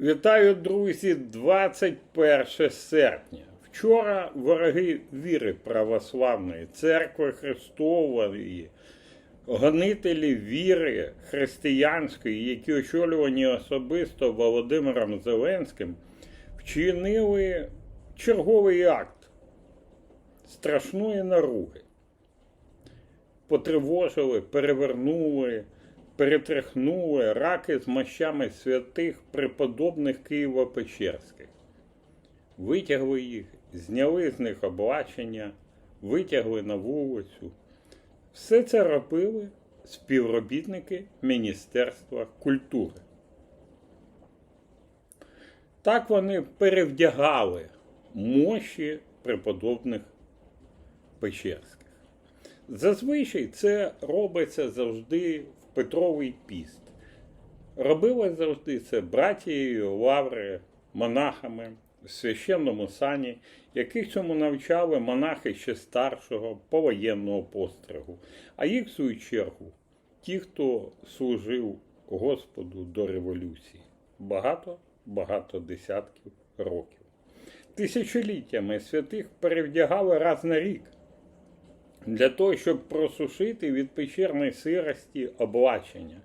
Вітаю, друзі, 21 серпня. Вчора вороги віри православної, церкви Христової, гонителі віри християнської, які очолювані особисто Володимиром Зеленським, вчинили черговий акт страшної наруги. Потривожили, перевернули, перетряхнули раки з мощами святих преподобних Києво-Печерських. Витягли їх, зняли з них облачення, витягли на вулицю. Все це робили співробітники Міністерства культури. Так вони перевдягали мощі преподобних Печерських. Зазвичай це робиться завжди Петровий піст. Робилось завжди це братією Лаври, монахами в священному сані, яких цьому навчали монахи ще старшого повоєнного постригу, а їх, в свою чергу, ті, хто служив Господу до революції багато-багато десятків років. Тисячоліттями святих перевдягали раз на рік для того, щоб просушити від печерної сирості облачення,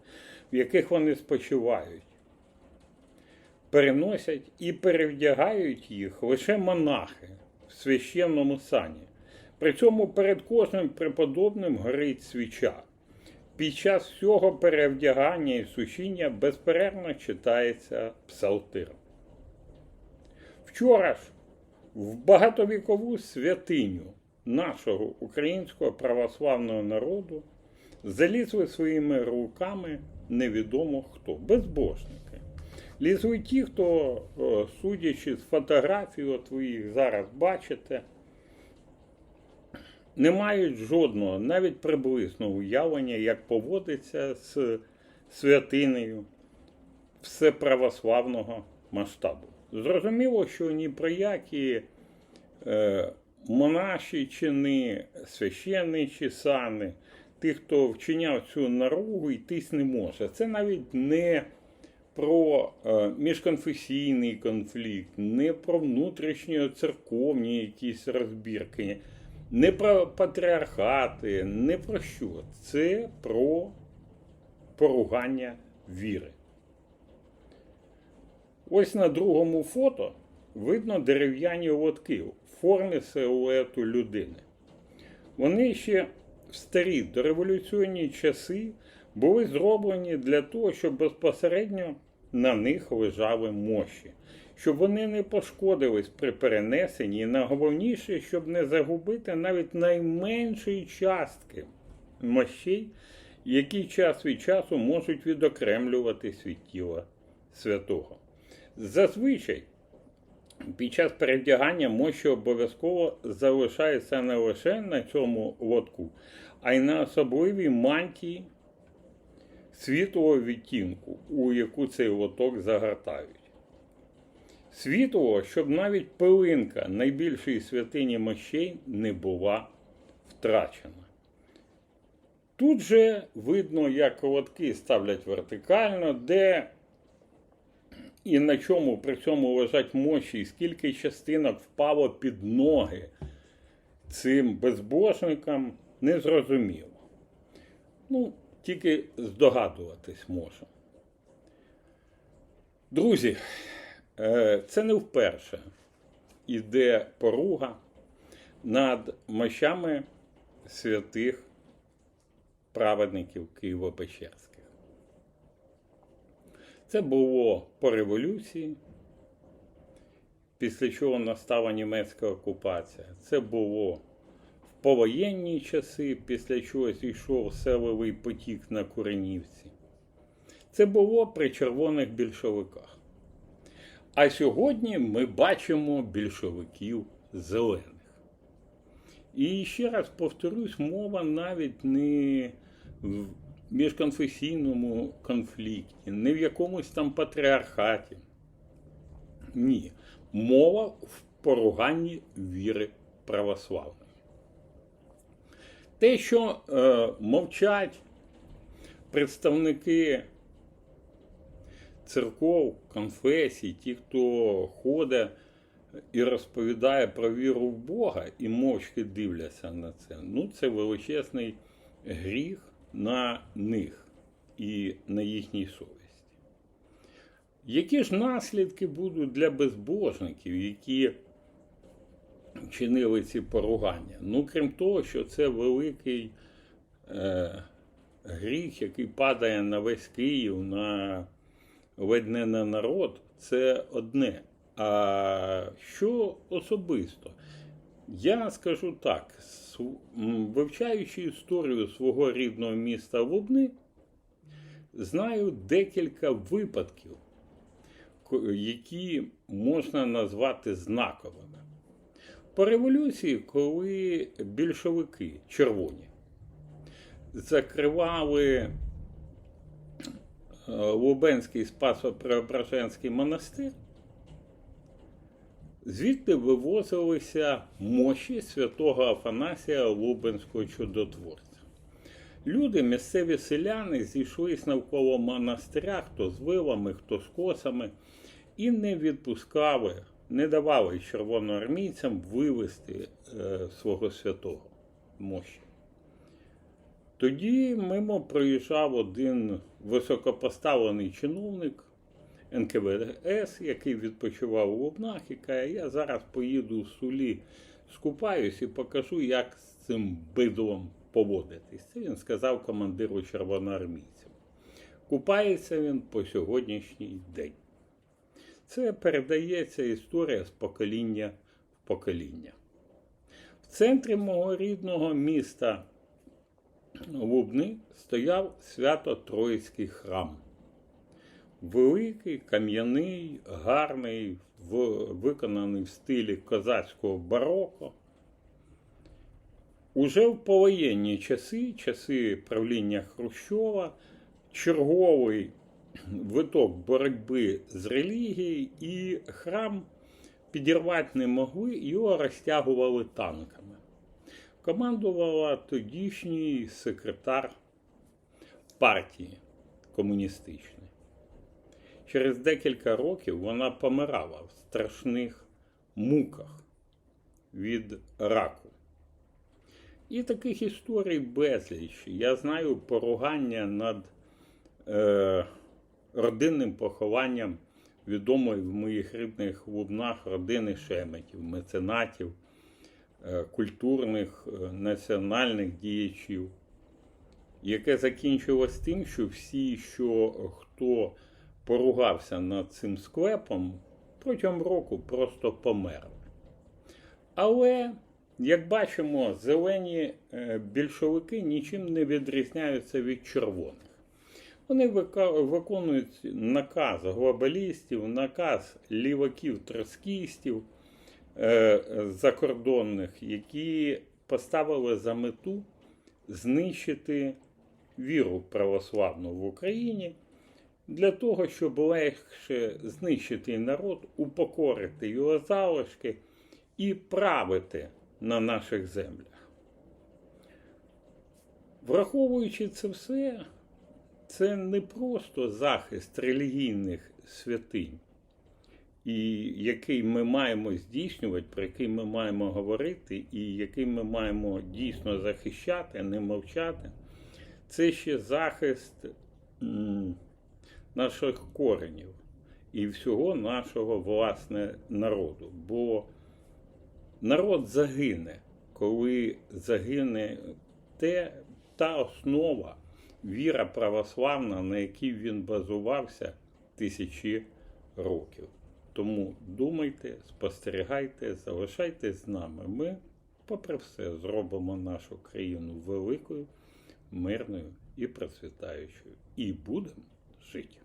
в яких вони спочивають. Переносять і перевдягають їх лише монахи в священному сані. При цьому перед кожним преподобним горить свіча. Під час всього перевдягання і сушіння безперервно читається псалтир. Вчора ж в багатовікову святиню нашого українського православного народу залізли своїми руками невідомо хто, безбожники. Лізли ті, хто, судячи з фотографій, от ви їх зараз бачите, не мають жодного, навіть приблизного уявлення, як поводиться з святинею всеправославного масштабу. Зрозуміло, що ні про які е, монаші чини, священничі сани, тих, хто вчиняв цю наругу, йтись не може. Це навіть не про е, міжконфесійний конфлікт, не про внутрішньоцерковні якісь розбірки, не про патріархати, не про що. Це про поругання віри. Ось на другому фото видно дерев'яні лотки в формі силуету людини. Вони ще в старі дореволюційні часи були зроблені для того, щоб безпосередньо на них лежали мощі, щоб вони не пошкодились при перенесенні, і найголовніше, щоб не загубити навіть найменшої частки мощей, які час від часу можуть відокремлюватись від тіла святого. Зазвичай під час перевдягання мощі обов'язково залишається не лише на цьому лотку, а й на особливій мантії світлого відтінку, у яку цей лоток загортають. Світло, щоб навіть пилинка найбільшої святині мощей не була втрачена. Тут же видно, як лотки ставлять вертикально, де і на чому при цьому лежать мощі, і скільки частинок впало під ноги цим безбожникам, незрозуміло. Ну, тільки здогадуватись можемо. Друзі, е, це не вперше іде поруга над мощами святих праведників Києво-Печерських. Це було по революції, після чого настала німецька окупація. Це було в повоєнні часи, після чого зійшов селовий потік на Куренівці. Це було при червоних більшовиках. А сьогодні ми бачимо більшовиків зелених. І ще раз повторюсь, мова навіть не міжконфесійному конфлікті, не в якомусь там патріархаті. Ні. Мова в поруганні віри православної. Те, що е, мовчать представники церков, конфесій, ті, хто ходить і розповідає про віру в Бога і мовчки дивляться на це, ну це величезний гріх на них і на їхній совісті. Які ж наслідки будуть для безбожників, які чинили ці поругання? Ну, крім того, що це великий е, гріх, який падає на весь Київ, на ледь не на народ, це одне. А що особисто? Я скажу так, вивчаючи історію свого рідного міста Лубни, знаю декілька випадків, які можна назвати знаковими. По революції, коли більшовики червоні закривали е, Лубенський Спасо-Преображенський монастир, звідти вивозилися мощі святого Афанасія Лубенського чудотворця. Люди, місцеві селяни, зійшлись навколо монастиря, хто з вилами, хто з косами, і не відпускали, не давали червоноармійцям вивезти е, свого святого мощі. Тоді мимо проїжджав один високопоставлений чиновник НКВС, який відпочивав у Лубнах, і каже, я зараз поїду в Сулі, скупаюсь і покажу, як з цим бидлом поводитись. Це він сказав командиру червоноармійців. Купається він по сьогоднішній день. Це передається історія з покоління в покоління. В центрі мого рідного міста Лубни стояв свято-троїцький храм. Великий, кам'яний, гарний, виконаний в стилі козацького бароко. Уже в повоєнні часи, часи правління Хрущова, черговий виток боротьби з релігією, і храм підірвати не могли, його розтягували танками. Командувала тодішній секретар партії комуністичної. Через декілька років вона помирала в страшних муках від раку. І таких історій безліч. Я знаю поругання над е, родинним похованням відомої в моїх рідних лубнах родини шеметів, меценатів, е, культурних, е, національних діячів, яке закінчилось тим, що всі, що хто поругався над цим склепом, протягом року просто померли. Але, як бачимо, зелені е, більшовики нічим не відрізняються від червоних. Вони виконують наказ глобалістів, наказ ліваків троцкістів е, закордонних, які поставили за мету знищити віру православну в Україні для того, щоб легше знищити народ, упокорити його залишки і правити на наших землях. Враховуючи це все, це не просто захист релігійних святинь, і який ми маємо здійснювати, про який ми маємо говорити, і який ми маємо дійсно захищати, не мовчати. Це ще захист наших коренів і всього нашого власне народу. Бо народ загине, коли загине те, та основа, віра православна, на якій він базувався тисячі років. Тому думайте, спостерігайте, залишайтесь з нами. Ми, попри все, зробимо нашу країну великою, мирною і процвітаючою. І будемо жити.